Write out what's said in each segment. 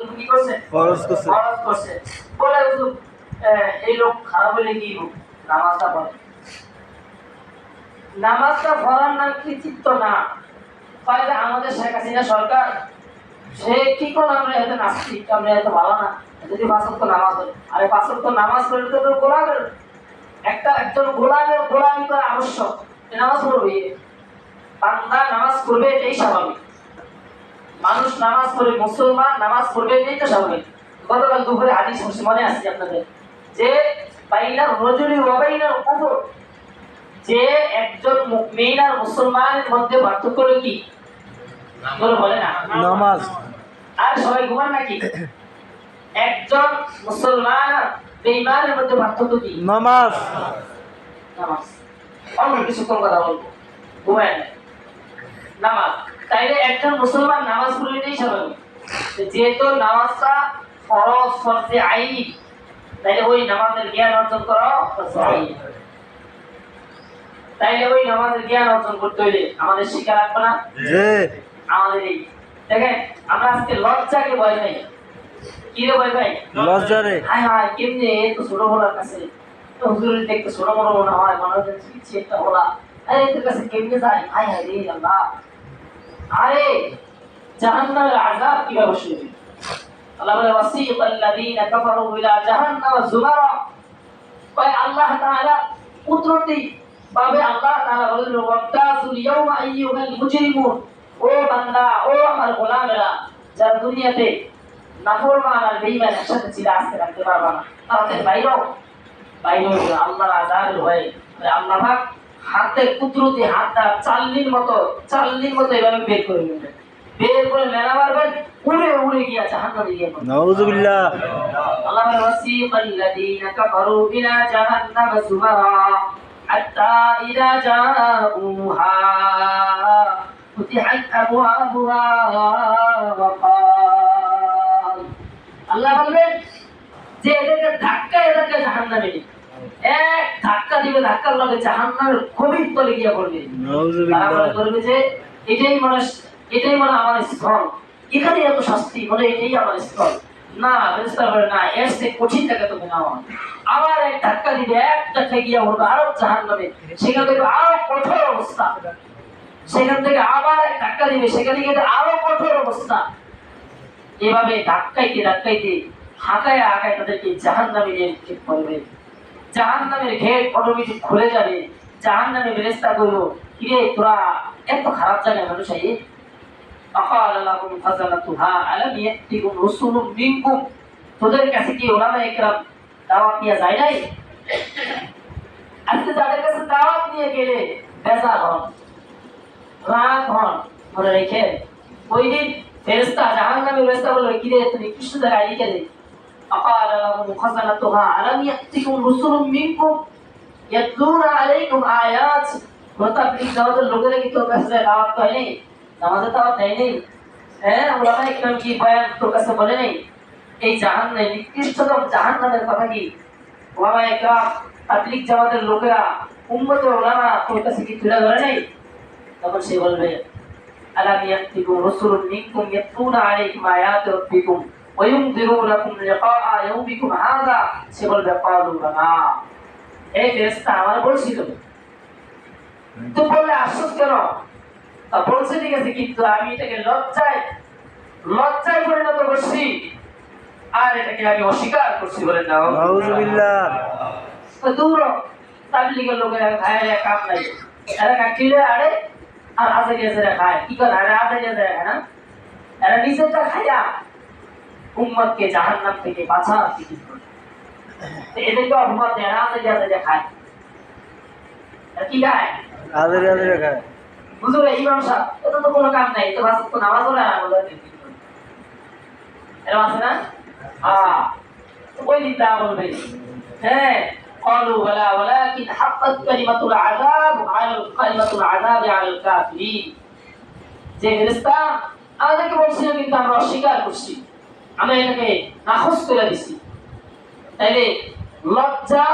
করছে? ফরজ করছে। ফরজ করছে। বলে হুজুর এই লোক খারাপ হলে কি নামাজটা পড়ে। নামাজটা পড়ার নাম কি চিত্ত না? তাহলে আমাদের শেখ হাসিনা সরকার সে কি আমরা এত নাস্তিক আমরা এত ভালো না। যদি পাঁচক নামাজ পড়ে। আরে পাঁচক নামাজ পড়লে তো তোর গোলামের একটা একজন গোলামের গোলামি করা আবশ্যক। নামাজ পড়বে। বান্দা নামাজ পড়বে এটাই স্বাভাবিক। মানুষ নামাজ পড়ে মুসলমান নামাজ পড়বে এটাই তো স্বাভাবিক। গতকাল দুপুরে হাদিস শুনছি মনে আছে আপনাদের? যে বাইনার রজুলি ওয়াবাইনার উপর যে একজন মুমিন আর মুসলমানের মধ্যে পার্থক্য হলো কি? বলে বলে না নামাজ। আর সবাই ঘুমান নাকি? একজন মুসলমান বেঈমানের মধ্যে পার্থক্য কি? নামাজ। নামাজ। অন্য কিছুক্ষণ কথা বলব? ঘুমায় না নামাজ। তাইলে একজন মুসলমান নামাজ পড়লেই স্বাভাবিক যেহেতু নামাজটা ফরজ ফরজে আইন তাইলে ওই নামাজের জ্ঞান অর্জন করো ফরজে তাইলে ওই নামাজের জ্ঞান অর্জন করতে হইলে আমাদের শিক্ষা রাখব না? আমাদের এই দেখেন আমরা আজকে লজ্জাকে ভয় পাই। কি রে ভয় পাই? লজ্জারে হায় হায় কেমনে তো ছোট বলার কাছে? তো হুজুরের দেখতে ছোট বড় মনে হয় মনে কিছু একটা বলা। আরে তোর কাছে কেমনে যায়? হায় হায় রে আল্লাহ। আরে, জাহান্নামের আযাব কীভাবে শুনবি? আল্লাহ বলে ওয়াসিক আল্লাযীনা কাফারু ইলা জাহান্নাম যুমারা কয়, আল্লাহ তাআলা কুদরতি ভাবে আল্লাহ তাআলা বলেন, ওয়াবতাসুল ইয়াওমা আইয়ুহাল মুজরিমুন। ও বান্দা, ও আমার গোলামেরা, যারা দুনিয়াতে নাফরমান আর বেঈমান একসাথে ছিল, আজকে রাখতে পারবা না। তাদের বাইরেও বাইরেও আল্লাহর আজাবের ভয়ে মানে আল্লাহ পাক হাতে কুদরতি হাতটা চাল্লির মতো চাল্লির মতো এভাবে বের করে নেবেন বের করে উড়ে উড়ে দিয়ে নাউজুবিল্লাহ। কাফারু জাহান্নাম হাত্তা জাউহা ফুতিহাত আবওয়াবুহা ওয়া আল্লাহ বলবেন যে এদেরকে ধাক্কা এদেরকে জাহান্নামে নিয়ে। এক ধাক্কা দিবে ধাক্কার লগে গভীর তলে গিয়া পড়বে। করবে যে এটাই মনে এটাই মনে আমার স্থল। এখানে এত শাস্তি বলে এটাই আমার স্থল। না বলে না এর সে কঠিন টাকা আবার এক ধাক্কা দিবে এক ধাক্কা গিয়া উঠবে আরও জাহান নামে সেখান থেকে আরও কঠোর অবস্থা। সেখান থেকে আবার এক ধাক্কা দিবে সেখানে গিয়ে আরও কঠোর অবস্থা। এভাবে ধাক্কাইতে ধাক্কাইতে হাঁকায় হাঁকায় তাদেরকে জাহান নামে নিয়ে ঠিক করবে। জাহান নামের অটোমেটিক খুলে যাবে। জাহান নামে করল কিরে তোরা, এত খারাপ জানে মানুষ আই অকাল লাকুম ফাজালাতুহা আলাম ইয়াতিকুম মিনকুম। তোদের কাছে কি ওলামা একরাম দাওয়াত নিয়ে যায় নাই? আজকে যাদের কাছে দাওয়াত নিয়ে গেলে বেজা হন, রাগ হন। মনে রেখে ওই দিন ফেরেস্তা জাহান ব্যবস্থা বলল, কিরে, তুমি কৃষ্ণদের আইডি কেলে দে أقال لهم خزنتها ألم يأتكم رسل منكم يتلون عليكم آيات মোতাবিক আমাদের লোকেরা কি তোর কাছে দাওয়াত হয় নেই আমাদের দাওয়াত দেয় নেই হ্যাঁ ওলামা ইকরাম কি বয়ান তোর কাছে বলে নেই এই জাহান নেই নিকৃষ্টতম জাহান নামের কথা কি ওলামা ইকরাম তাবলিগ জামাতের লোকেরা উম্মত ওলামা তোর কাছে কি তুলে ধরে নেই তখন সে বলবে ألم يأتكم رسل منكم يتلون عليكم آيات ربكم ওয়ায়ুনযিরুনাকুম লিকাআ ইয়াউমিকুম হাযা সে বলবে আর এটাকে আমি অস্বীকার করছি বলে না। তো দূর তাবলিগের লোকেরা ভাইয়েরা কাম নাই। এরা কাটিলে আরে আর আজে খায়। কি করে? আরে আজে গেছে না হ্যাঁ? এরা নিজেরটা খায়া উম্মতকে জাহান্নাম থেকে বাঁচার ফিকির করে তো এদেরকে অপবাদ দেয় এরা আজে গেছে রে খায় এরা কি খায় আদের আদের খায় হুজুর ইমাম সাহেব এটা তো কোনো কাম নাই তো বাস তো নামাজ পড়ে না বলে এরকম আছে না হ্যাঁ তো ওই দিন তা বলবে হ্যাঁ قالوا بلى ولكن حقت كلمة العذاب على كلمة العذاب على الكافرين যে ফেরেশতা আমাদেরকে বলছিল কিন্তু আমরা অস্বীকার করছি আমরা এটাকে নাকচ করে দিছি। তাইলে লজ্জা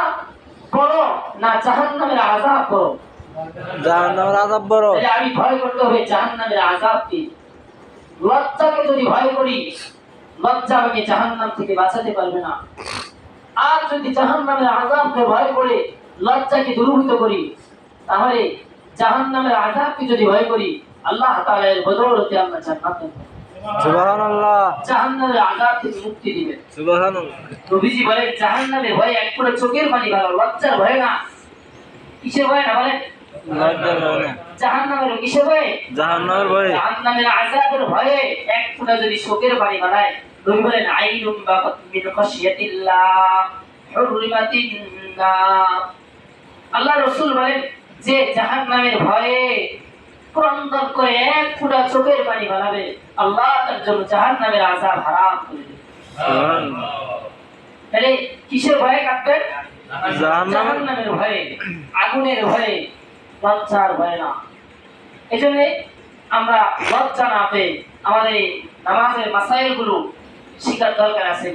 বড় না জাহান্নামের আযাব বড় জাহান্নামের আযাব বড় আমি ভয় করতে হবে জাহান্নামের আযাবকে। লজ্জাকে যদি ভয় করি লজ্জা আমাকে জাহান্নাম থেকে বাঁচাতে পারবে না। আর যদি জাহান্নামের আযাবকে ভয় করে লজ্জাকে দূরীভূত করি তাহলে জাহান্নামের আযাবকে যদি ভয় করি আল্লাহ এর বদৌলতে আমরা জান্নাত সুবহানাল্লাহ। জাহান্নামের আযাব থেকে মুক্তি দিবেন। সুবহানাল্লাহ। নবীজি বলেন জাহান্নামের ভয়ে এক করে চোখের পানি ভালো লজ্জার ভয় না। কিসের ভয় না বলেন? লজ্জা করে না। জাহান্নামের কিসের ভয়ে? জাহান্নামের ভয়ে। জাহান্নামের আযাবের ভয়ে এক ফোঁটা যদি শোকের পানি বানায় নবী বলেন আইনুম বাকাত মিন খাশিয়াতিল্লাহ হুরমাতিন আল্লাহ রাসূল বলেন যে জাহান্নামের ভয়ে ক্রন্দন করে এক ফুটা চোখের পানি বানাবে। আল্লাহ তার জন্য জাহান্নামের আযাব হারাম করে দেবে। তাহলে কিসের ভয়ে কাঁদবেন? জাহান্নামের জাহান্নামের ভয়ে আগুনের ভয়ে লজ্জার ভয়ে না। এই জন্যে আমরা লজ্জা না পেয়ে আমাদের নামাজের মাসাইলগুলো শিকার দরকার আছে।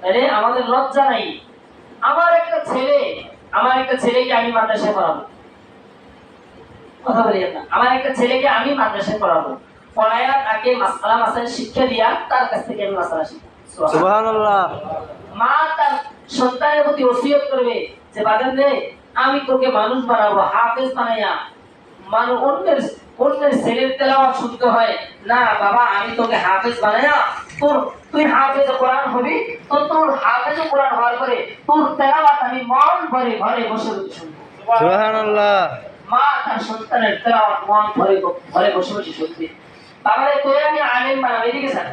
তাহলে আমাদের লজ্জা নাই। আমার একটা ছেলে আমার একটা ছেলেকে আমি মাদ্রাসায় পড়াবো। কথা বলি না আমার একটা ছেলেকে আমি মাদ্রাসায় পড়াবো। পড়ায়া তাকে মাসালা মাসাইল শিক্ষা দিয়া তার কাছ থেকে আমি মাসালা শিখব। মা তার সন্তানের প্রতি ওসিয়ত করবে যে রে আমি তোকে মানুষ বানাবো হাফেজ বানাইয়া। মানুষ অন্যের অন্যের ছেলের তেলাওয়াত শুনতে হয় না বাবা আমি তোকে হাফেজ বানাইয়া তোর তুই হাফেজ কোরআন হবি তো তোর হাফেজ কোরআন হওয়ার পরে তোর তেলাওয়াত আমি মন ভরে ঘরে বসে বসে শুনব। সুবহানাল্লাহ। মা তার সন্তানের তেলাওয়াত মন ভরে ঘরে বসে বসে শুনবে আমি আলেম বানাবো এদিকে স্যার।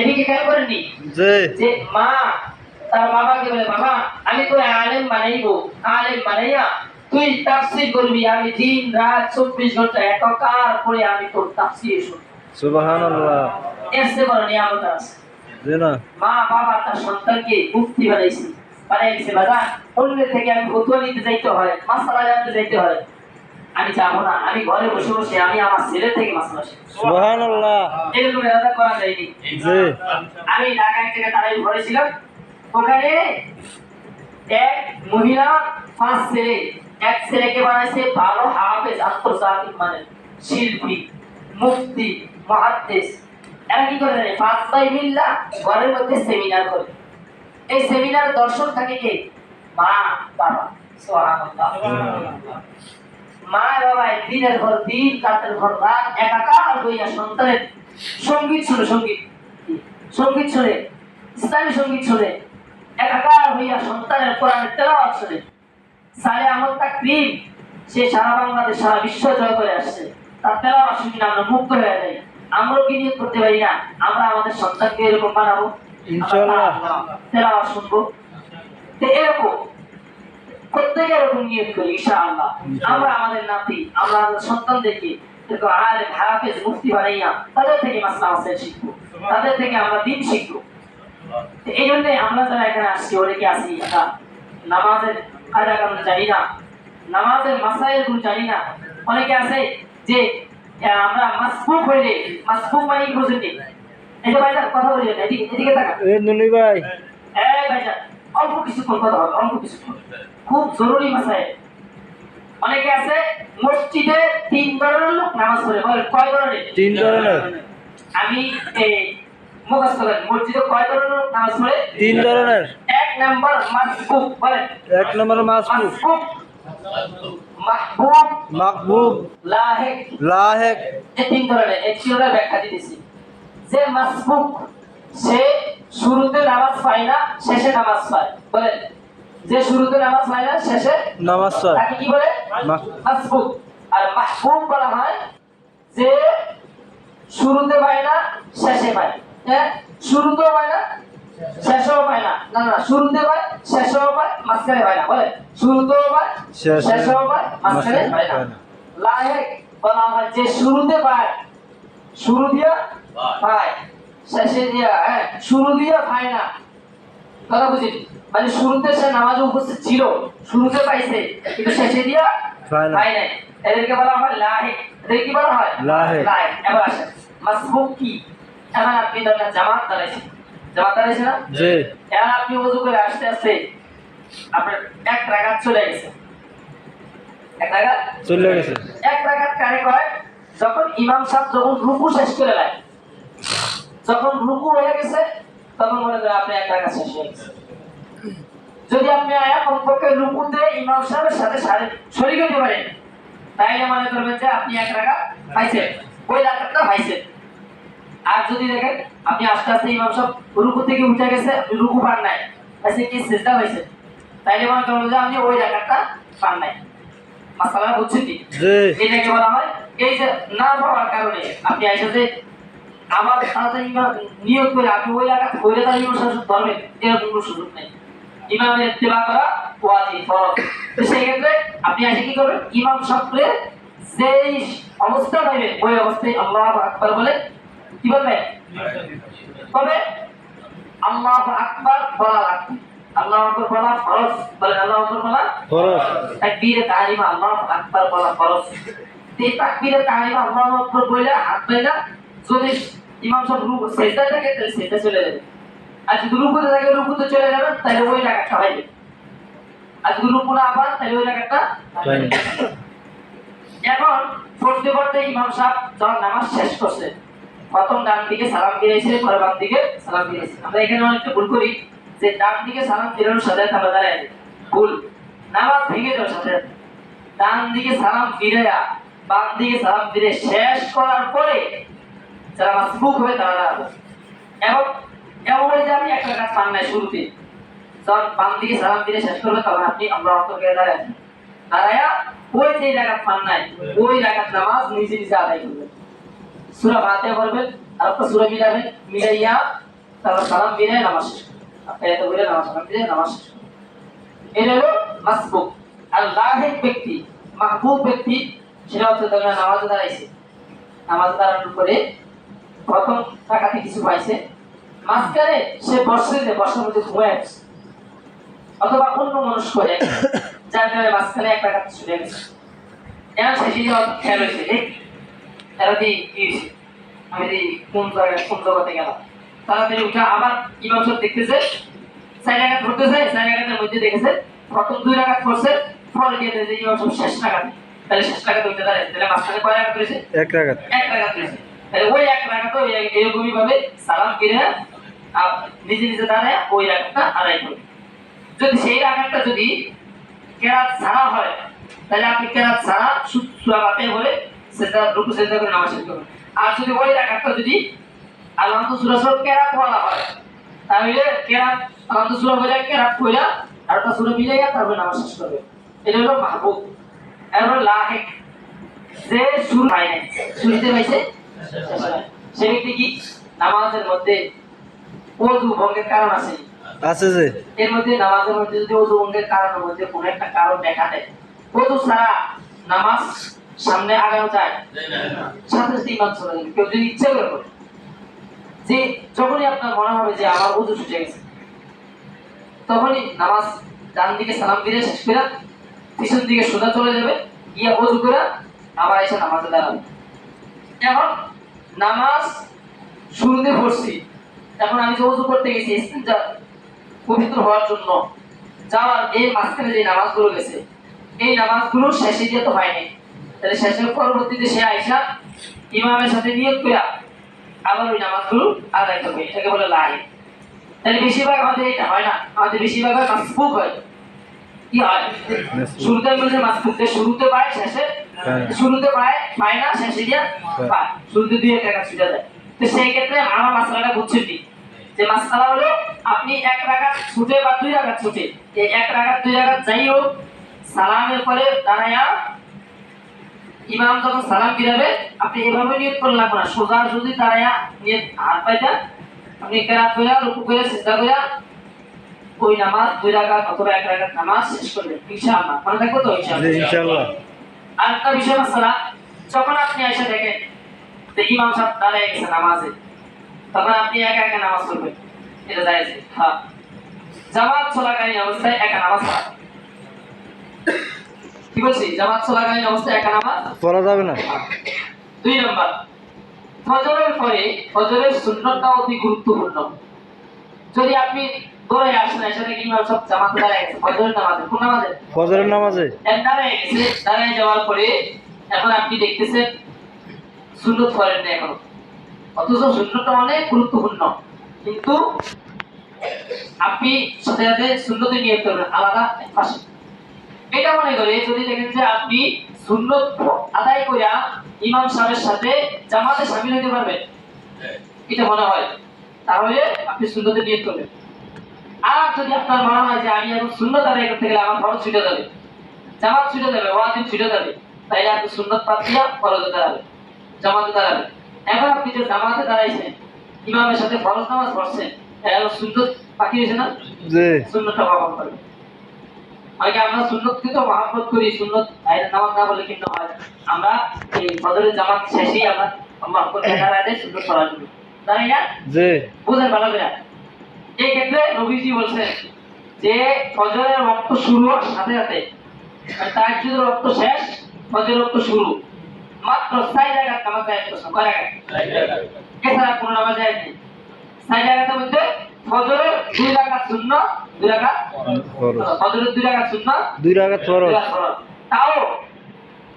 এদিকে খেয়াল করেননি? যে মা তার বাবাকে বলে বাবা আমি তো আলেম বানাইবো আলেম বানাইয়া তুই তাফসীর করবি। আমি দিন রাত চব্বিশ ঘণ্টা একাকার করে আমি তোর তাফসীর শুনব। সুবহানাল্লাহ। চেয়ে বড় নিয়ামত আছে? মা বাবা তার সন্তানকে মুক্তি বানাইছে। থেকে আমি ফতুয়া নিতে যাইতে হয় মাসালা জানতে যাইতে হয়। আমি যাব না আমি ঘরে বসে বসে আমি আমার ছেলে থেকে মাসালা শিখব। সুবহানাল্লাহ। এরকম এলাকা করা যায়নি। আমি ঢাকা এক জায়গায় তারাই ঘরেছিলাম ওখানে এক মহিলা পাঁচ ছেলে। এক ছেলেকে বানাইছে ভালো হাফেজ আন্তর্জাতিক মানে শিল্পী মুফতি মহাদ্দেশ। এরা কি করে জানে? পাঁচ ভাই মিল্লা ঘরের মধ্যে সেমিনার করে। এই সেমিনার দর্শক থাকে কে? মা, বাবা। মা বাবা দিনের ঘর, দিন, রাতের ঘর, রাত, একাকার হইয়া সন্তানের সংগীত শুনে সংগীত। সংগীত শুনে, ইসলামী সংগীত শুনে, একাকার হইয়া সন্তানের কোরআনের তেলাওয়াত শুনে। সালে আমল তাকরিম সে সারা বাংলাদেশ, সারা বিশ্ব জয় করে আসছে। তার তেলাওয়াত শুনে আমরা মুক্ত হয়ে যাই। আমরাও কি নিয়োগ করতে পারি না। আমরা আমাদের সন্তানকে এরকম বানাবো। ইনশাআল্লাহ। তেলাওয়াত শুনব। তো এরকম প্রত্যেকে এরকম নিয়োগ করি ইনশাআল্লাহ। আমরা আমাদের নাতি আমরা আমাদের সন্তানদেরকে এরকম আলেম হাফেজ মুফতি বানাইয়া তাদের থেকে মাসলা মাসাইল শিখব। তাদের থেকে আমরা দিন শিখব। এই জন্য আমরা যারা এখানে আসছি অনেকে আসি নামাজের কায়দা কানুন জানি না নামাজের মাসাইলগুলো জানি না। অনেকে আছে যে আমরা মাসবুক হইলে মাসবুক মানে যে ভাইজান কথা বলি না, এদিকে এদিকে তাকা এ নুনি ভাই। এই ভাইজান অল্প কিছুক্ষণ কথা হবে অল্প কিছুক্ষণ। খুব জরুরি মাসাইল অনেকে আছে মসজিদে তিন ধরনের লোক নামাজ পড়ে বলে কয় ধরনের তিন ধরনের আমি এই মুখস্থ করেন মসজিদে কয় ধরনের লোক নামাজ পড়ে? তিন ধরনের এক নাম্বার মাসবুক বলেন। এক নম্বর মাসকুব মাসবুক। মাহবুব মাকবুব লাহেক। লাহেক। এই তিন ধরনের এই তিনটা ব্যাখ্যা দিতেছি। যে মাসবুক সে শুরুতে নামাজ পায় না শেষে নামাজ পায়। বলেন যে শুরুতে নামাজ পায় না শেষে নামাজ ছয় তাকে কি বলে? মাস- মাসবুক আর মাহবুব বলা হয় যে শুরুতে পায় না শেষে পায়। হ্যাঁ? শুরুতেও পায় না শেষেও পায় না। না না শুরুতে পায় শেষেও পায় মাঝখানে পায় না। বলে শুরুতেও পায় শেষে- শেষেও পায় মাঝখানে পায় না। পায় না। লাহেক বলা হয় যে শুরুতে পায় শুরু দিয়া পায় শেষে দিয়া হ্যাঁ শুরু দিয়া পায় না। কথা বুঝি? মানে শুরুতে সে নামাজে উপস্থিত ছিল শুরুতে পাইছে কিন্তু শেষে দিয়া পায় নাই। এদেরকে বলা হয় লাহে। এদের কি বলা হয়? লাহেক। লাহেক এবার আসেন। মাসবুক কি এখন আপনি ধরেন জামাত দাঁড়াইছেন। জামাত দাঁড়াইছে না? যে এখন আপনি উজু করে আসতে আসতে আপনার এক চলে গেছে। এক রাগাত? চলে গেছে। এক রাগাত কারে কয়? যখন ইমাম সাহেব যখন রুকু শেষ করে নেয় যখন রুকু হয়ে গেছে তখন মনে করেন আপনি এক রাখা শেষ হয়ে গেছে যদি আপনি আয়া কমপক্ষে রুকুতে ইমাম সাহেবের সাথে শরীর হতে পারেন তাইলে মনে করবেন যে আপনি এক রাখা পাইছেন ওই রাখাটা পাইছেন। আর যদি দেখেন আপনি আস্তে আস্তে ইমাম সাহেব রুকু থেকে উঠে গেছে রুকু পান নাই পাইছে কি চেষ্টা হয়েছে তাইলে মনে করবেন যে আপনি ওই রাখাটা পান নাই। মাসালা বুঝছেন কি? এটাকে বলা হয় এই যে না পাওয়ার কারণে আপনি আইসা যে আমার তাড়াতাড়ি ইমাম নিয়োগ করে আপনি ওই এলাকা ইমাম শাসক ধরবেন এরকম কোনো সুযোগ নেই। ইমামের ইত্তেবা করা ওয়াজিব ফরজ। তো সেই ক্ষেত্রে আপনি আইসা কি করবেন? ইমাম সাহেবকে যেই অবস্থা ওই অবস্থায় আল্লাহ আকবার বলে কি বলবেন তবে আল্লাহ আকবার বলা লাগবে। আল্লাহ আকবার বলা ফরজ। বলেন আল্লাহ আকবার বলা ফরজ। তাকবীরে তাহরিমা আল্লাহু আকবার বলা ফরজ। এই তাকবীরে তাহরিমা আল্লাহু আকবার বলে হাত বাইলা যদি ইমাম সাহেব রুকু, সেজদা চলে যাবে। চলে যাবে, তাহলে ওই রুকু না তাহলে ওই এখন পড়তে পড়তে ইমাম সাহেব যখন নামাজ শেষ করছে, প্রথম ডান দিকে সালাম পরে বাম দিকে সালাম আমরা এখানে অনেকটা ভুল করি, যে ডান দিকে সালাম সাথে আমরা আছি। ভুল। নামাজ ভেঙে যাওয়ার সাথে। ডান দিকে সালাম ফিরে বাম দিকে সালাম ফিরে শেষ করার পরে যারা মাসবুক হবে তারা এবং এমন যে আপনি একটা কাজ পান নাই শুরুতে। যখন বাম দিকে সালাম ফিরে শেষ করবে, তখন আপনি আমরা অন্তর্কে দাঁড়ায় আছি। দাঁড়ায়া, ওই যে রাকাত পান নাই, ওই রাকাত নামাজ নিজে নিজে আদায় করবেন সূরা ফাতিহা পড়বেন আর একটা সূরা মিলাবেন, মিলাইয়া তারপর সালাম ফিরে নামাজ শেষ আপনি এত করে নামাজ, সালাম ফিরে নামাজ শেষ করবেন। এটা হলো মাসবুক। আর লাহিক ব্যক্তি, মাহবুব ব্যক্তি, সেটা হচ্ছে তারা নামাজে দাঁড়াইছে। নামাজ দাঁড়ানোর পরে প্রথম টাকাতে কিছু পাইছে মাঝখানে সে বসে যে বসার মধ্যে ঘুমায় অথবা অন্য মানুষ করে যার কারণে মাঝখানে এক টাকা গেছে। এখন সে সেই খেয়াল হয়েছে দেখ এরা দি কি হয়েছে? আমি কোন জায়গায় কোন জগতে গেলাম। তাড়াতাড়ি উঠে আবার ইমাম সাহেব দেখতেছে চার টাকা ধরতেছে চার মধ্যে দেখেছে প্রথম দুই টাকা করছে ফলে দিয়ে দিয়েছে ইমাম সাহেব শেষ টাকা তাহলে শেষ টাকা উঠে দাঁড়ায়। তাহলে মাঝখানে কয় টাকা করেছে এক রাখাত এক টাকা তাহলে ওই এক টাকা তো এই- এরকমই ভাবে সালাম ফিরে নিজে নিজে দাঁড়ায় ওই টাকাটা আদায় করবে। যদি সেই টাকাটা যদি কেরাত ছাড়া হয়, তাহলে আপনি কেরাত ছাড়া সুরা বাতে বলে সেটা রুকু সেটা করে নামাজ করবেন। আর যদি ওই টাকাটা যদি আল্লাহ সুরা সব কেরাত বলা হয়, তাহলে কেরাত তো সুরা বলে কেরাত কইরা আর একটা সুরা মিলাইয়া তারপরে নামাজ শেষ করবে। এটা হলো মাহবুব। এরপর লাহেক। যে শুরু হয় নাই শুরুতে হয়েছে কি নামাজের মধ্যে অজু ভঙ্গের কারণ আছে? আছে যে। এর মধ্যে নামাজের মধ্যে যদি অজু ভঙ্গের কারণের মধ্যে কোনো একটা কারণ দেখা দেয় অজু ছাড়া নামাজ সামনে আগানো যায় সাথে সাথে ইমাম চলে যাবে কেউ যদি ইচ্ছে করে করে যে যখনই আপনার মনে হবে যে আমার অজু ছুটে গেছে তখনই নামাজ ডান দিকে সালাম ফিরে শেষ করে পিছন দিকে সোজা চলে যাবে গিয়ে অজু করে আবার এসে নামাজে দাঁড়াবে। নামাজ শুরুতে পড়ছি। এখন আমি যে অজু করতে গেছি পবিত্র হওয়ার জন্য যাওয়ার এই মাঝখানে যে নামাজগুলো গেছে এই নামাজগুলো শেষে দিয়ে তো হয়নি। তাহলে শেষের পরবর্তীতে সে ইমামের সাথে নিয়োগ করে আবার ওই নামাজগুলো আদায় করবে। এটাকে বলে লাই তাহলে বেশিরভাগ আমাদের এটা হয় না। আমাদের বেশিরভাগ হয় মাসবুক হয়। কি হয়? শুরুতে বলছে মাসবুক শুরুতে পায় শেষে। শুরুতে পায় পায় না শেষে দিয়ে পায়। শুরুতে দুই এক টাকা ছুটে যায়। তো সেই ক্ষেত্রে আমার মাসালাটা বুঝছেন কি? যে মাসালা হলো আপনি এক টাকা ছুটে বা দুই টাকা ছুটে এই এক টাকা দুই টাকা যাই হোক সালামের পরে দাঁড়ায়া ইমাম যখন সালাম ফিরাবে আপনি এভাবে নিয়ত করে লাগবে না সোজা যদি দাঁড়ায়া নিয়ে হাত পাইটা আপনি কেরাত কইরা রুকু করে সিজদা কইরা ওই নামাজ দুই রাকাত অথবা এক রাকাত নামাজ শেষ করবেন। ইনশাআল্লাহ। মনে থাকবে তো? ইনশাআল্লাহ। আরেকটা বিষয় মাসালা যখন আপনি এসে দেখেন যে ইমাম সাহেব দাঁড়িয়ে গেছে নামাজে তখন আপনি একা একা নামাজ পড়বেন। এটা জায়েজ হ্যাঁ। জামাত চলাকালীন অবস্থায় একা নামাজ পড়া কি বলছি? জামাত চলাকালীন অবস্থায় একা নামাজ পড়া যাবে না। দুই নম্বর ফজরের পরে ফজরের সুন্নতটা অতি গুরুত্বপূর্ণ। যদি আপনি দৌড়ে আসেন এসে ইমাম সব জামাত দাঁড়িয়ে গেছে ফজরের নামাজে কোন নামাজে? ফজরের নামাজে? এক দাঁড়ায় গেছে দাঁড়ায় যাওয়ার পরে এখন আপনি দেখতেছেন সুন্নত করেন না এখনও। অথচ সুন্নতটা অনেক গুরুত্বপূর্ণ। কিন্তু আপনি সাথে সাথে সুন্নতে নিয়ে করবেন আলাদা পাশে। এটা মনে করে যদি দেখেন যে আপনি সুন্নত আদায় করিয়া ইমাম সাহেবের সাথে জামাতে সামিল হতে পারবেন এটা মনে হয় তাহলে আপনি সুন্নতে নিয়ে করবেন। আর যদি আপনার মনে হয় যে আমি এখন সুন্নত আদায় করতে গেলে আমার ফরজ ছুটে যাবে। জামাত ছুটে যাবে ওয়াজিব ছুটে যাবে। তাইলে আপনি সুন্নত বাদ ফরজে দাঁড়াবেন জামাতে দাঁড়াবেন এখন আপনি যে জামাতে দাঁড়াইছেন ইমামের সাথে ফরজ নামাজ পড়ছেন এখন সুন্নত বাকি হয়েছে না? সুন্নতটা পালন করবে। আগে আমরা সুন্নতকে তো মহাব্বত করি? সুন্নত বাইরে নামাজ না বলে কিন্তু হয় আমরা এই ফজরের জামাত শেষেই আমরা মহাব্বত দেখার আগে সুন্নত পড়া শুরু জানি না? বুঝেন ভালো করে। এই ক্ষেত্রে নবীজি বলছেন যে ফজরের রক্ত শুরু হওয়ার সাথে সাথে তার যদি রক্ত শেষ ফজরের রক্ত শুরু। মাত্র জায়গার নামাজ যায় কয় এছাড়া কোনো নামাজ যায় নেই। মধ্যে ফজরের দুই রাকাত শূন্য দুই রাকাত ফজরের দুই রাকাত শূন্য দুই রাকাত ফরজ। তাও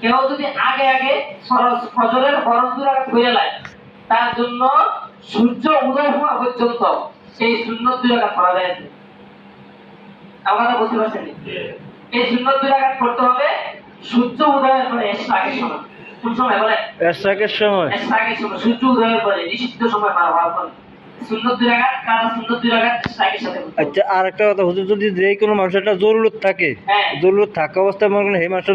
কেউ যদি আগে আগে ফরজ ফজরের ফরজ দুই রাকাত করে নেয় তার জন্য সূর্য উদয় হওয়া পর্যন্ত এই সুন্নত দুই রাকাত পড়া যায়। আপনারা বুঝতে পারছেন? এই সুন্নত দুই রাকাত করতে হবে সূর্য উদয়ের পরে এসে আগের সময়। কোন সময় বলে? সূর্য উদয়ের পরে নিষিদ্ধ হওয়ার পরে। কারা। আচ্ছা আর একটা কথা হুজুর যদি যে কোনো মানুষের একটা জরুরত থাকে হ্যাঁ। জরুরত থাকা অবস্থায় মনে করেন সেই মানুষটা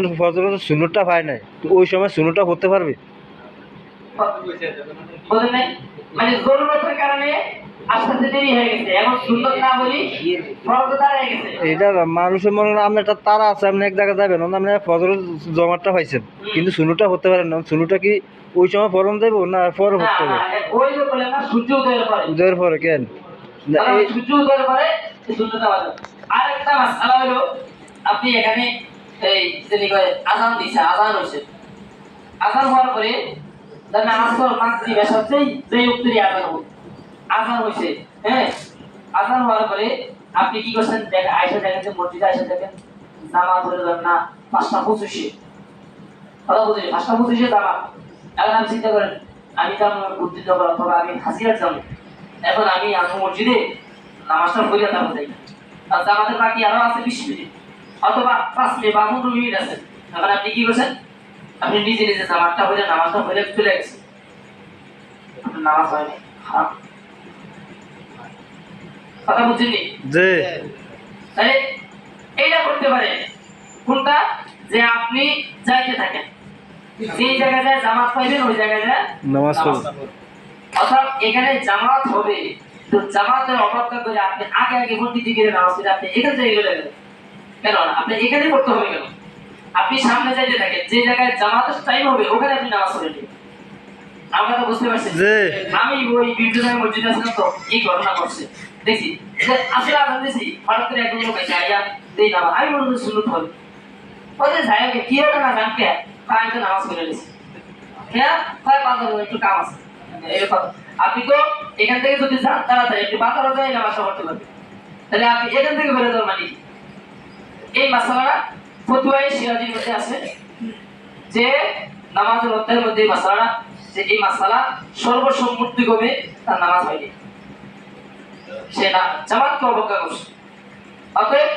সুনুরটা পায় নাই। তো ওই সময় সুনুরটা করতে পারবে? মানে জরুরতের কারণে হয়ে মানুষের মনে আপনার একটা তারা আছে আপনি এক জায়গায় যাবেন আপনি ফজর জমাটা পাইছেন। কিন্তু সুনুটা হতে পারেন না। সুনুটা কি ওই সময় ফরম দেবো না পরে হতে হবে? না, ওই যে বলে না সূর্য উদয়ের পরে। কেন? মাসালা হলো আপনি এখানে এই আজান দিছে আজান হয়েছে। আজান হওয়ার পরে আসর মাগরিব এসব যেই যেই উত্তরই আজান হোক আজান হয়েছে হ্যাঁ? আজান হওয়ার পরে আপনি কি করছেন? দেখেন আয়সা দেখেন যে মসজিদে আয়সা দেখেন জামা ধরে ধরেন না, পাঁচটা পঁচিশে। কথা বুঝি পাঁচটা পঁচিশে জামা এখন আপনি চিন্তা করেন, আমি যাব উদ্দিন যাব অথবা আমি হাসিয়ার যাব। এখন আমি আমার মসজিদে নামাজটা পড়ে তারপর যাই। আর জামাতের বাকি আরও আছে বিশ মিনিট। অথবা পাঁচ মিনিট বা পনেরো মিনিট আছে। এখন আপনি কি করছেন? আপনি নিজে নিজে জামাতটা পড়ে নামাজটা পড়ে চলে আপনার নামাজ হয়নি হারাম। কথা বুঝছেন যে তাহলে এইটা করতে পারে। কোনটা? যে আপনি যাইতে থাকেন। যে জায়গায় যায় জামাত পাইবেন ওই জায়গায় যায় নামাজ পড়বেন। অর্থাৎ এখানে জামাত হবে। তো জামাতের অপেক্ষা করে আপনি আগে আগে ভোট দিতে নামাজ পড়ে আপনি এখান থেকে গেলে কেন? আপনি এখানে পড়তে হবে কেন? আপনি সামনে যাইতে থাকেন যে জায়গায় জামাতের টাইম হবে ওখানে আপনি নামাজ পড়ে নেবেন আমরা তো বুঝতে পারছি। আমি ওই বিভিন্ন মসজিদ আসলাম তো এই ঘটনা ঘটছে? দেখছি আসলে করে আইয়া দেই নামাজ আমি কি না জানকে আমি তো নামাজ পড়ে নিছি হ্যাঁ? হয় বাজার একটু কাম আছে। আপনি তো এখান থেকে যদি যান, তাড়াতাড়ি একটু বাজারে যাই নামাজটা পড়তে পারবেন। তাহলে আপনি এখান থেকে মানে এই মাসালাটা ফতুয়াই সিরাজির মধ্যে আছে যে নামাজের মধ্যে এই মাসালাটা, যে এই মাসালা সর্বসম্মতি কমে তার নামাজ হয়নি। সে না জামাতকে অবজ্ঞা করছে অতএব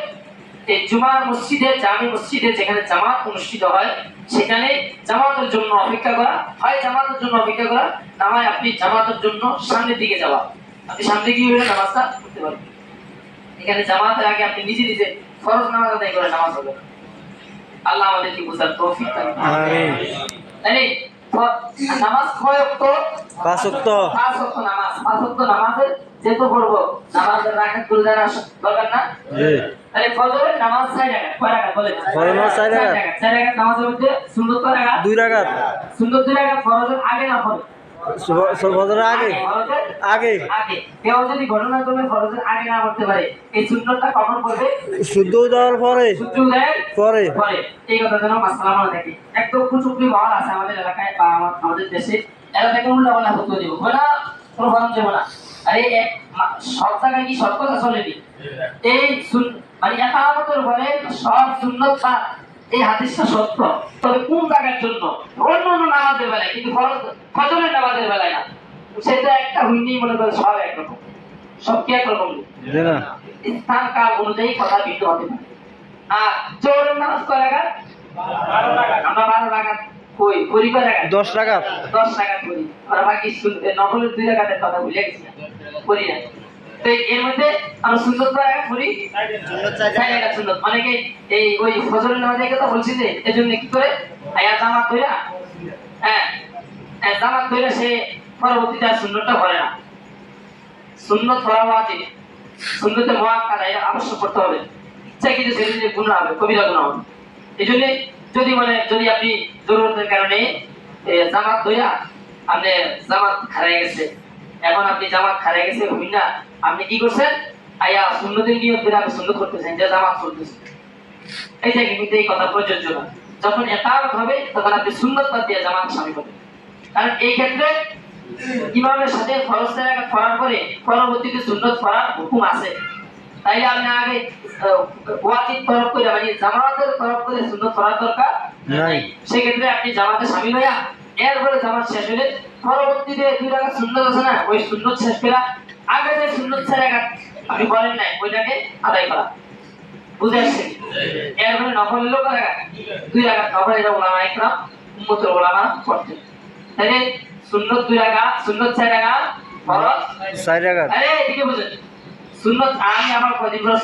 এই জুমার মসজিদে জামি মসজিদে যেখানে জামাত অনুষ্ঠিত হয় সেখানে জামাতের জন্য অপেক্ষা করা হয় জামাতের জন্য অপেক্ষা করা না হয় আপনি জামাতের জন্য সামনের দিকে যাওয়া। আপনি সামনে গিয়ে হলে নামাজটা করতে পারবেন। এখানে জামাতের আগে আপনি নিজে নিজে ফরজ নামাজ আদায় করে নামাজ হবে। আল্লাহ আমাদেরকে বুঝার তৌফিক দান আমিন। নামাজ কয় অক্ত? পাঁচ ওয়াক্ত পাঁচ অক্ত নামাজ। পাঁচ অক্ত নামাজের যেহেতু পড়ব নামাজের রাখাত করে জানা দরকার না। তাহলে ফজরের নামাজ রাকাত কয় বলে ফজরের নামাজ নামাজের মধ্যে দুই দুই আগে না পড়ে ফজরের আগে? আগে আগে? কেউ যদি ঘটনা করবে ফরজের আগে না পড়তে পারে এই সুন্নতটা কখন পড়বে শুদ্ধ দেওয়ার পরে। পরে। পরে। এই কথা যেন মাসালা মনে থাকে একদম কুচুকরি মহল আছে আমাদের এলাকায় বা আমাদের দেশে। এরা থেকে উল্টা হতে? দিব কোনো দেবো না। আরে সব জায়গায় কি সব কথা চলেনি এই মানে একামতের পরে সব সুন্নত বা এই হাদিসটা সত্য। তবে কোন জায়গার জন্য? অন্য অন্য নামাজের বেলায় কিন্তু ফরজ ফজরের নামাজের বেলায় না। সেটা একটা হুইনি মনে করে সব একরকম সব কি একরকম না। না। স্থান কাল অনুযায়ী কথা ভিন্ন হতে পারে। আর জোহরের নামাজ কয় রাকাত। আমরা বারো রাকাত কই? করি কয় দশ টাকা দশ রাকাত করি। আর বাকি নকলের দুই রাকাতের কথা ভুলে গেছি করি না। তো এর মধ্যে আমরা সুন্দর কয় রাকাত করি। চার রাকাত সুন্নত অনেকে এই ওই ফজরের নামাজের কথা বলছি যে এজন্য কি করে? আয়া জামাত ধইরা হ্যাঁ হ্যাঁ, জামাত ধইরা সে পরবর্তীতে আর সুন্নতটা করে না। সুন্নত করা ওয়াজিব সুন্নতে এটা আবশ্যক করতে হবে। ইচ্ছা কিন্তু সেদিনে কবিরা হবে। এই জন্য যদি মানে যদি আপনি জরুরতের কারণে জামাত ধইরা আপনি জামাত হারাই গেছে, এখন আপনি জামাত হারাই গেছে হই না, আপনি কি করছেন? আয়া সুন্নতের করে আপনি সুন্নত করতেছেন, যে জামাত চলতেছে। এই যে কিন্তু এই কথা প্রযোজ্য না। যখন একামত হবে, তখন আপনি সুন্নত বাদ দিয়ে জামাত করবেন কারণ এই ক্ষেত্রে ইমামের সাথে ফরজ করার পরে পরবর্তীতে সুন্নত করার হুকুম আছে। তাইলে আপনি আগে ওয়াজিব তরফ করে মানে জামাতের তরফ করে সুন্নত করার দরকার নাই। সেক্ষেত্রে আপনি জামাতে শামিল হইয়া এরপরে জামাত শেষ হলে পরবর্তীতে দুই রাকাত সুন্নত আছে না ওই সুন্নত শেষ করা আগে যে সুন্নত চার রাকাত আপনি বলেন নাই ওইটাকে আদায় করা বুঝে আসছে এরপরে নফল হলো কয় দুই রাকাত নফল এটা ওলামা ইকরাম উম্মতের ওলামা করতেন তাহলে সুন্নত দুই রাকাত সুন্নত চার রাকাত ফরজ চার টাকা আরে এদিকে বুঝেন সুন্নত আমি আমার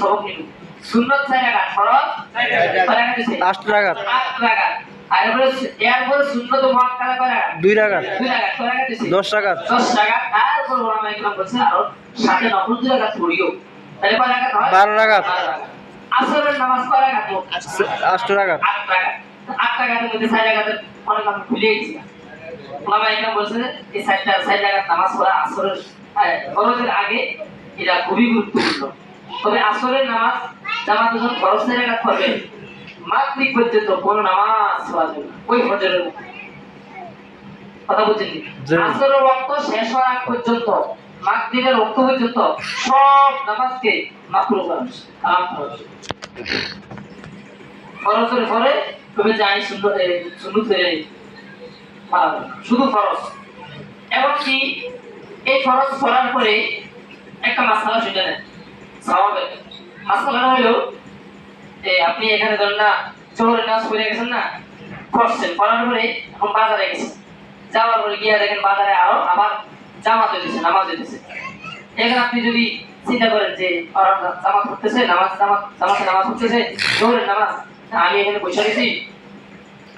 সবক নিব। সুন্নত চার ফরজ? আট টাকা আট আর এরপরে এরপরে সুন্নত কয় দুই টাকা দুই দশ টাকা দশ তারপর ওলামা ইকরাম বলছে আরও সাথে নফল দুই রাকাত পড়িও। তাহলে কয় রাকাত হয়? বারো। আসরের নামাজ কয় আট টাকা আট টাকা আট টাকার মধ্যে ছয় টাকাতে অনেক আমি ভুলে গেছি। ওলামা ইকরাম বলছে এই চারটা ছয় টাকার নামাজ পড়া আসরের ফরজের আগে এটা খুবই গুরুত্বপূর্ণ। তবে আসরের নামাজ জামাত যখন ফরজ ছয় টাকা পড়বে মাতৃক পর্যন্ত কোনো নামাজ পড়া যাবে ওই মধ্যে। কথা বলছেন কি? আসরের ওয়াক্ত শেষ হওয়ার আগ পর্যন্ত মাগরিবের ওয়াক্ত পর্যন্ত সব নামাজকে মাকরু করা হয়েছে, হারাম করা ফরজের পরে তুমি যাই শুধু ফরজ। এমনকি এই ফরজ পড়ার পরে একটা মাসালা শুনে নেন। স্বাভাবিক মাসালাটা হলো যে আপনি এখানে ধরেন না, শহরে নাচ করে গেছেন না পড়ছেন পড়ার পরে এখন বাজারে গেছেন। যাওয়ার পরে গিয়ে দেখেন বাজারে আরও আবার জামাত হইতেছে, নামাজ হইতেছে। এখানে আপনি যদি চিন্তা করেন যে জামাত করতেছে নামাজ, জামাতে নামাজ করতেছে জোহরের নামাজ আমি এখানে বসে গেছি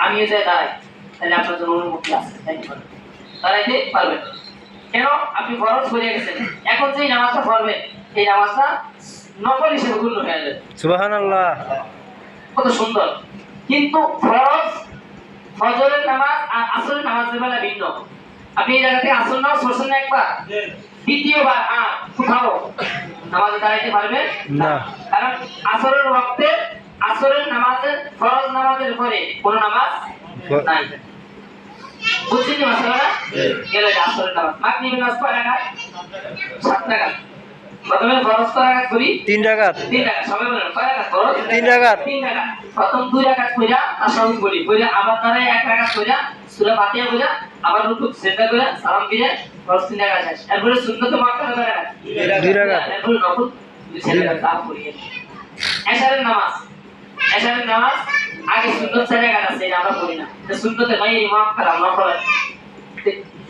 আমিও যাই দাঁড়াই। তাহলে আপনার জন্য অনুমতি আছে যাইতে পারবেন। কেন? আপনি ফরজ করে গেছেন। এখন যে নামাজটা পড়বেন এই নামাজটা নকল হিসেবে গণ্য হয়ে যাবে। সুবাহান আল্লাহ কত সুন্দর। কিন্তু ফরজ ফজরের নামাজ আর আসরের নামাজের বেলা ভিন্ন। আপনি এই জায়গাতে আসর নামাজ পড়ছেন না একবার? দ্বিতীয়বার আর কোথাও নামাজে দাঁড়াইতে পারবেন না। কারণ আসরের ওয়াক্তে আসরের নামাজের ফরজ নামাজের পরে কোনো নামাজ নাই। বুঝছেন কি মাসালাটা গেল আসরের নামাজ মাগরিবের নামাজ কয় টাকা সাত টাকা। প্রথমে ফরজ কয় টাকা করি তিন টাকা। তিন টাকা। সবাই বলেন কয় টাকা ফরজ তিন টাকা। তিন টাকা। প্রথম দুই রাকাত কইরা তাসাউদ বলি কইরা আবার তারে এক রাকাত কইরা সূরা ফাতিহা কইরা আবার রুকু সিজদা কইরা সালাম দিয়ে ফরজ তিন টাকা শেষ। এরপরে সুন্নত মাক্কা কয় রাকাত দুই রাকাত। এরপরে নফল দুই রাকাত তা পড়িয়ে এশারের নামাজ। এশারের নামাজ আগে সুন্নত চার রাকাত আছে আমরা পড়ি না। সুন্নতে ভাই ইমাম করা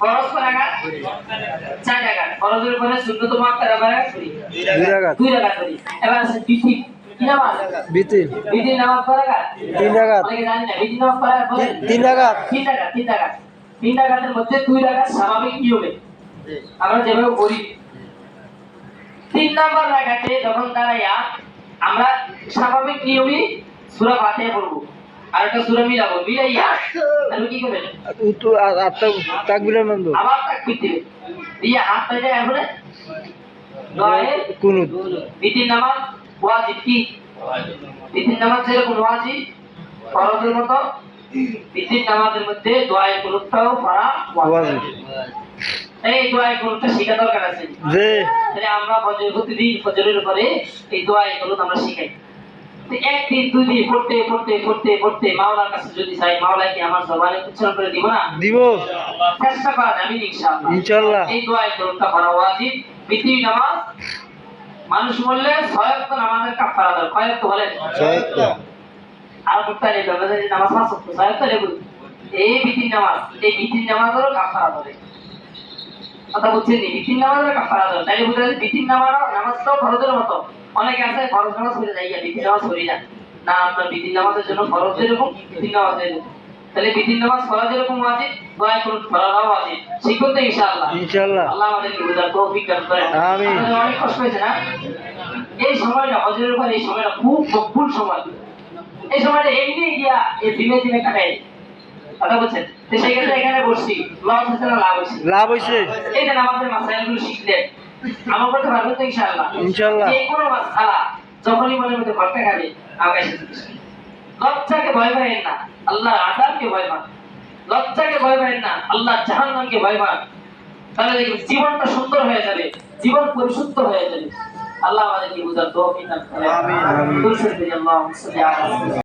ফরজ চার ফরজের পরে সুন্নত রাকাত করি। দুই করি। এবার আছে নামাজ তিন জানি না নামাজ তিন তিন তিন তিন মধ্যে দুই স্বাভাবিক নিয়মে আমরা যেভাবে করি তিন নাম্বার যখন দাঁড়াইয়া আমরা স্বাভাবিক নিয়মে সুরা ফাতিহা পড়ব। আর একটা সুরা মিলাবো মিলাইয়া। তাহলে কি করবেন? উত্তর আটটা তাকবিরের নন্দ আবার তাকবির দিবে দিয়ে হাত পেতে এরপরে দোয়ায়ে কোন বিধির নামাজ ওয়াজিব কি? বিধির নামাজ যেরকম ওয়াজিব ফরজের মতো বিধির নামাজের মধ্যে দোয়ায় ওয়াজিব। এই দোয়ায় শেখা দরকার আছে। তাহলে আমরা ফজর প্রতিদিন ফজরের পরে এই দোয়ায় আমরা শিখাই। একদিন দুই দিন পড়তে পড়তে পড়তে পড়তে মাওলার কাছে যদি চাই মাওলা কি আমার জবানে উচ্চারণ করে দিব না? দিব। চেষ্টা করা যাবে ইনশাআল্লাহ। ইনশাল্লাহ এই দোয়ায় দরুদটা পড়া ওয়াজিব। বিতির নামাজ মানুষ বললে ছয়ক্ত নামাজের কাফারা দেয় কয়েক তো বলেন। সহায়তা আর করতে নেই নামাজ পাঁচ ছয়ক্ত লেবু এই বিতির নামাজ এই বিতির নামাজেরও কাফারা ধরে। কথা বুঝছেন নি। বিতির নামাজের কাফারা তাই বুঝতে পারছি বিতির নামাজ নামাজটাও ফরজের মতো। অনেকে আছে ফরজ নামাজ পড়ে যাই বিতির নামাজ পড়ি না। না আপনার বিতির নামাজের জন্য ফরজ যেরকম নামাজ যেরকম তাহলে নামাজ ফরজ যেরকম ওয়াজিব দোয়া করুন ফরজও ওয়াজিব। শিখুন তো ইনশাআল্লাহ। ইনশাল্লাহ আল্লাহ আমাদেরকে বুঝার তৌফিক দান করেন। আমিন। অনেক কষ্ট হয়েছে না? এই সময়টা হজরের এই সময়টা খুব মকবুল সময়। এই সময়টা এমনি গিয়া এই দিনে দিনে কথা বলছেন? তো সেই ক্ষেত্রে এখানে বসছি। লস হচ্ছে না লাভ হচ্ছে লাভ হইছে এই যে আমাদের মাসাইলগুলো শিখলেন আমার করতে পারবেন তো ইনশাআল্লাহ। ইনশাআল্লাহ। যে কোনো মাসালা যখনই মনের মধ্যে ঘটতে খাবে করুন। লজ্জাকে ভয় পাবেন না আল্লাহ আজাবকে ভয় পান। লজ্জাকে ভয় পাবেন না আল্লাহ জাহান্নামকে ভয় পান। তাহলে দেখবেন জীবনটা সুন্দর হয়ে যাবে জীবন পরিশুদ্ধ হয়ে যাবে। আল্লাহ আমাদেরকে বুঝার তৌফিক দান করেন। আমিন। দুরূদ আল্লাহুম্মা সাল্লি আলা